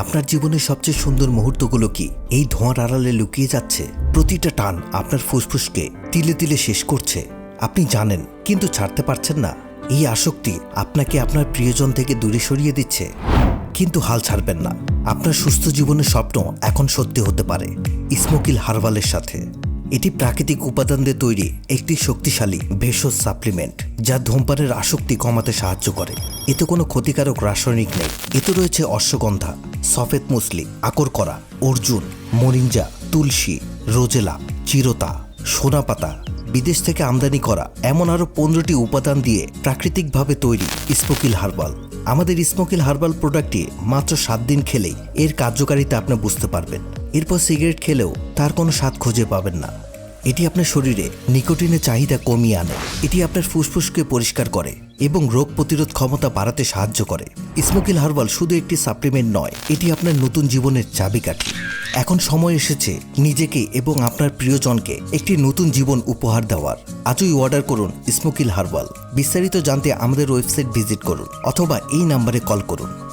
আপনার জীবনের সবচেয়ে সুন্দর মুহূর্তগুলো কি? এই ধোঁয়ার আড়ালে লুকিয়ে যাচ্ছে। প্রতিটা টান আপনার ফুসফুসকে তিলে তিলে শেষ করছে। আপনি জানেন, কিন্তু ছাড়তে পারছেন না। এই আসক্তি আপনাকে আপনার প্রিয়জন থেকে দূরে সরিয়ে দিচ্ছে। কিন্তু হাল ছাড়বেন না। আপনার সুস্থ জীবনের স্বপ্ন এখন সত্যি হতে পারে। ইসমকিল হারবালের সাথে। এটি প্রাকৃতিক উপাদান দিয়ে তৈরি একটি শক্তিশালী ভেষজ সাপ্লিমেন্ট যা ধূমপানের আসক্তি কমাতে সাহায্য করে। এতে কোনো ক্ষতিকারক রাসায়নিক নেই। এতে রয়েছে অশ্বগন্ধা, সফেদ মুসলি আকর করা অর্জুন, মরিঞ্জা, তুলসী, রোজেলা, চিরতা, সোনাপাতা। বিদেশ থেকে আমদানি করা এমন আরও পনেরোটি উপাদান দিয়ে প্রাকৃতিকভাবে তৈরি স্মোকিল হার্বাল। আমাদের স্মোকিল হার্বাল প্রোডাক্টটি মাত্র সাত দিন খেলেই এর কার্যকারিতা আপনি বুঝতে পারবেন। এরপর সিগারেট খেলেও তার কোনো স্বাদ খুঁজে পাবেন না। এটি আপনার শরীরে নিকোটিনের চাহিদা কমিয়ে আনে। এটি আপনার ফুসফুসকে পরিষ্কার করে এবং রোগ প্রতিরোধ ক্ষমতা বাড়াতে সাহায্য করে। স্মোকিল হার্বাল শুধু একটি সাপ্লিমেন্ট নয়, এটি আপনার নতুন জীবনের চাবিকাঠি। এখন সময় এসেছে নিজেকে এবং আপনার প্রিয়জনকে একটি নতুন জীবন উপহার দেওয়ার। আজই অর্ডার করুন স্মোকিল হার্বাল। বিস্তারিত জানতে আমাদের ওয়েবসাইট ভিজিট করুন অথবা এই নাম্বারে কল করুন।